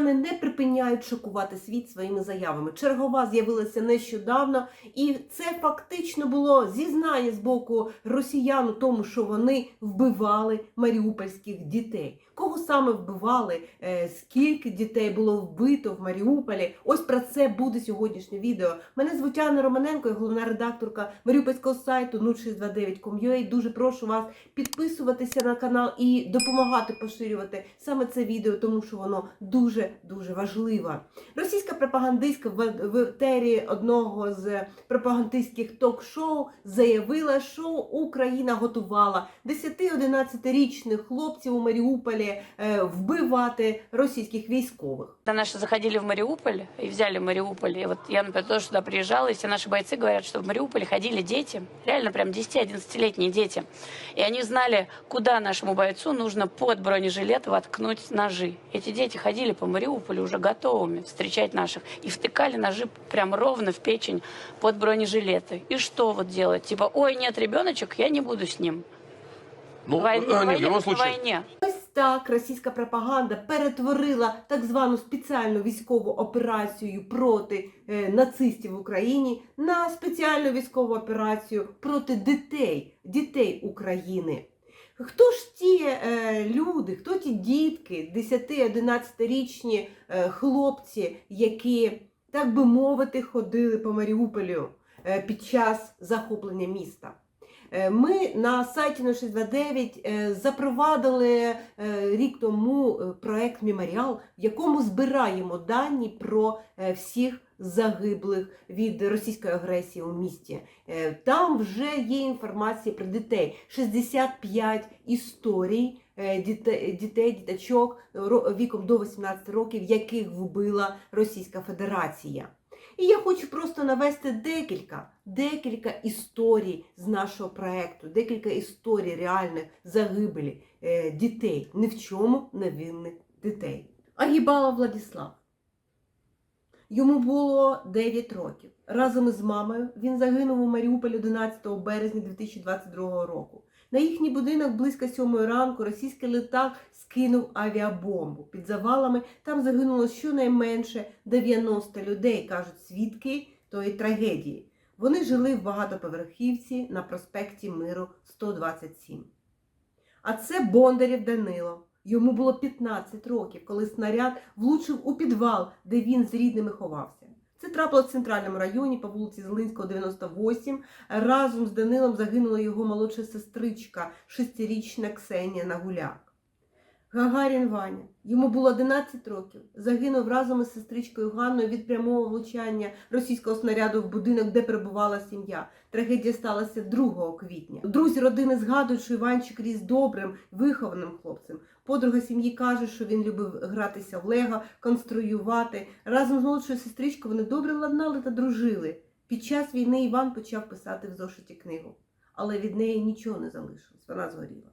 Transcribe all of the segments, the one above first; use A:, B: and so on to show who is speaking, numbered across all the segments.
A: росіяни не припиняють шокувати світ своїми заявами. Чергова з'явилася нещодавно, і це фактично було зізнання з боку росіян у тому, що вони вбивали маріупольських дітей. Кого саме вбивали? е, Скільки дітей було вбито в Маріуполі? Ось про це буде сьогоднішнє відео. Мене звуть Анна Романенко, я головна редакторка маріупольського сайту 0629.com.ua. Дуже прошу вас підписуватися на канал і допомагати поширювати саме це відео, тому що воно дуже дуже важливо. Російська пропагандистка в, етері одного з пропагандистських ток-шоу заявила, що Україна готувала 10-11-річних хлопців у Маріуполі е, вбивати російських військових.
B: Когда наши заходили в Мариуполь и взяли Мариуполь, и вот я, например, тоже сюда приезжала, и все наши бойцы говорят, что в Мариуполе ходили дети, реально прям 10-11-летние дети. И они знали, куда нашему бойцу нужно под бронежилет воткнуть ножи. Эти дети ходили по Мариуполю уже готовыми встречать наших и втыкали ножи прям ровно в печень под бронежилеты. И что вот делать? Типа, ой, нет, ребеночек, я не буду с ним.
C: Ну,
B: Войне-
C: а, нет, в
B: войне
C: любом
B: по
C: случае,
B: войне.
A: Ось так російська пропаганда перетворила так звану спеціальну військову операцію проти е, нацистів в Україні на спеціальну військову операцію проти дітей, дітей України. Хто ж ті е, люди, хто ті дітки, 10-11-річні е, хлопці, які, так би мовити, ходили по Маріуполю е, під час захоплення міста? Е, Ми на сайті 0629 е, запровадили е, рік тому е, проект Меморіал, в якому збираємо дані про е, всіх загиблих від російської агресії у місті. Е, Там вже є інформація про дітей. 65 історій е, дітей, діточок віком до 18 років, яких вбила Російська Федерація. І я хочу просто навести декілька, декілька історій з нашого проекту, декілька історій реальних загибелі е, дітей, ні в чому невинних дітей. Агібала Владіслав. Йому було 9 років. Разом із мамою він загинув у Маріуполі 11 березня 2022 року. На їхній будинок близько 7 ранку російський літак скинув авіабомбу. Під завалами там загинуло щонайменше 90 людей, кажуть свідки тої трагедії. Вони жили в багатоповерхівці на проспекті Миру 127. А це Бондарів Данило. Йому було 15 років, коли снаряд влучив у підвал, де він з рідними ховався. Це трапилось в центральному районі по вулиці Зелинського, 98. Разом з Данилом загинула його молодша сестричка, шестирічна Ксенія Нагуляк. Гагарін Ваня. Йому було 11 років. Загинув разом із сестричкою Ганною від прямого влучання російського снаряду в будинок, де перебувала сім'я. Трагедія сталася 2 квітня. Друзі родини згадують, що Іванчик ріс добрим, вихованим хлопцем. Подруга сім'ї каже, що він любив гратися в лего, конструювати. Разом з молодшою сестричкою вони добре ладнали та дружили. Під час війни Іван почав писати в зошиті книгу, але від неї нічого не залишилось, вона згоріла.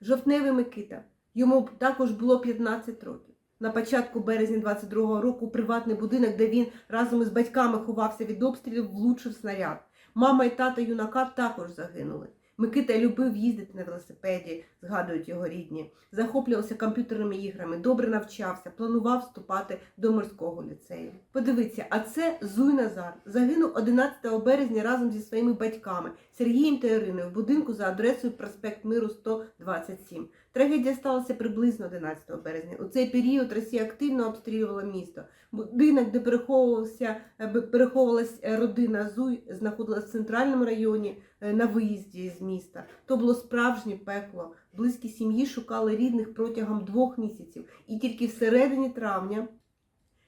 A: Жовтневий Микита. Йому також було 15 років. На початку березня 22-го року приватний будинок, де він разом із батьками ховався від обстрілів, влучив снаряд. Мама і тато юнака також загинули. Микита любив їздити на велосипеді, згадують його рідні, захоплювався комп'ютерними іграми, добре навчався, планував вступати до морського ліцею. Подивіться, а це Зуй Назар. Загинув 11 березня разом зі своїми батьками Сергієм та Іриною в будинку за адресою проспект Миру 127. Трагедія сталася приблизно 11 березня. У цей період Росія активно обстрілювала місто. Будинок, де переховувався, е, переховувалась е, родина Зуй, знаходилась в центральному районі е, на виїзді з міста. То було справжнє пекло. Близькі сім'ї шукали рідних протягом двох місяців. І тільки всередині травня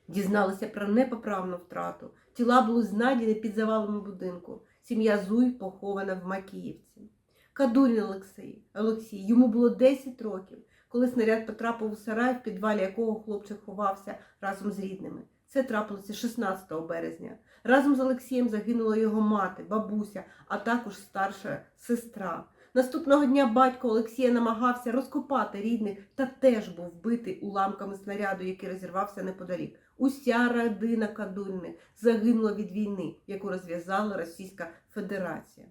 A: дізналися про непоправну втрату. Тіла були знайдені під завалами будинку. Сім'я Зуй похована в Макіївці. Кадурін Олексій, Олексій, йому було 10 років, коли снаряд потрапив у сарай, в підвалі якого хлопчик ховався разом з рідними. Це трапилося 16 березня. Разом з Олексієм загинула його мати, бабуся, а також старша сестра. Наступного дня батько Олексія намагався розкопати рідних та теж був вбитий уламками снаряду, який розірвався неподалік. Уся родина Кадуріних загинула від війни, яку розв'язала Російська Федерація.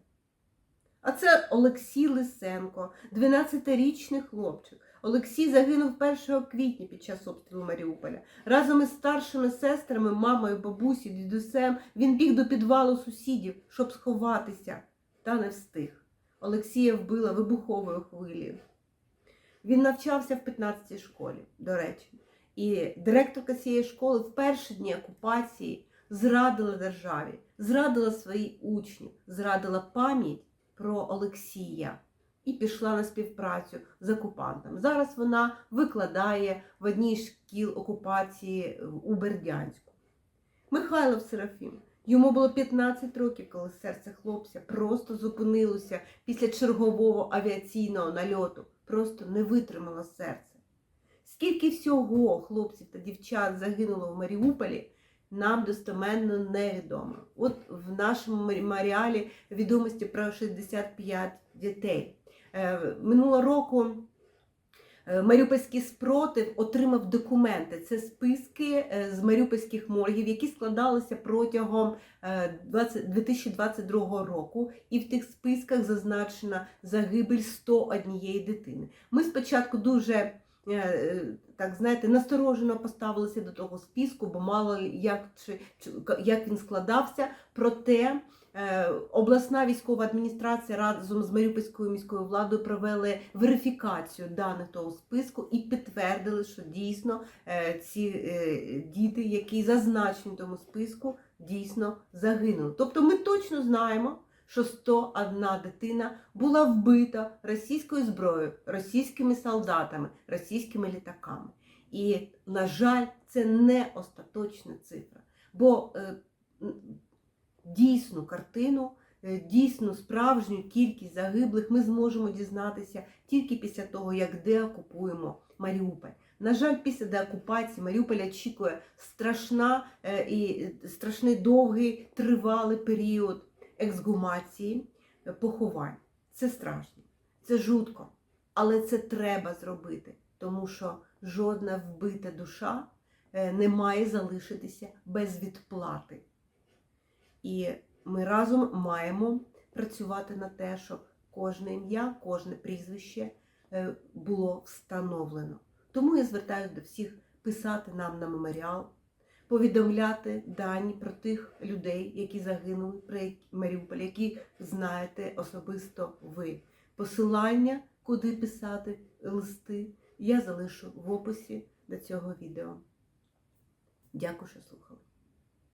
A: А це Олексій Лисенко, 12-річний хлопчик. Олексій загинув 1 квітня під час обстрілу Маріуполя. Разом із старшими сестрами, мамою, бабусею, дідусем він біг до підвалу сусідів, щоб сховатися, та не встиг. Олексія вбила вибуховою хвилею. Він навчався в 15-й школі, до речі. І директорка цієї школи в перші дні окупації зрадила державі, зрадила своїх учнів, зрадила пам'ять про Олексія і пішла на співпрацю з окупантами. Зараз вона викладає в одній з шкіл окупації у Бердянську. Михайлов Серафім. Йому було 15 років, коли серце хлопця просто зупинилося після чергового авіаційного нальоту. Просто не витримало серце. Скільки всього хлопців та дівчат загинуло в Маріуполі, нам достеменно невідомо. От в нашому меморіалі відомості про 65 дітей. Е, Минулого року е, Маріупольський спротив отримав документи. Це списки е, з маріупольських моргів, які складалися протягом е, 20 2022 року, і в тих списках зазначена загибель 101 дитини. Ми спочатку дуже так знаєте, насторожено поставилися до того списку, бо мало як, чи, як він складався. Проте е, обласна військова адміністрація разом з Маріупольською міською владою провели верифікацію даних того списку і підтвердили, що дійсно е, ці е, діти, які зазначені в тому списку, дійсно загинули. Тобто ми точно знаємо, що 101 дитина була вбита російською зброєю, російськими солдатами, російськими літаками. І, на жаль, це не остаточна цифра. Бо е, дійсну картину, е, дійсну справжню кількість загиблих ми зможемо дізнатися тільки після того, як деокупуємо Маріуполь. На жаль, після деокупації Маріуполь очікує страшна е, і страшний довгий тривалий період ексгумації, е, поховань. Це страшно, це жутко, але це треба зробити, тому що жодна вбита душа е, не має залишитися без відплати. І ми разом маємо працювати на те, щоб кожне ім'я, кожне прізвище е, було встановлено. Тому я звертаюся до всіх писати нам на меморіал, повідомляти дані про тих людей, які загинули при Маріуполі, які знаєте особисто ви. Посилання, куди писати листи, я залишу в описі до цього відео. Дякую, що слухали.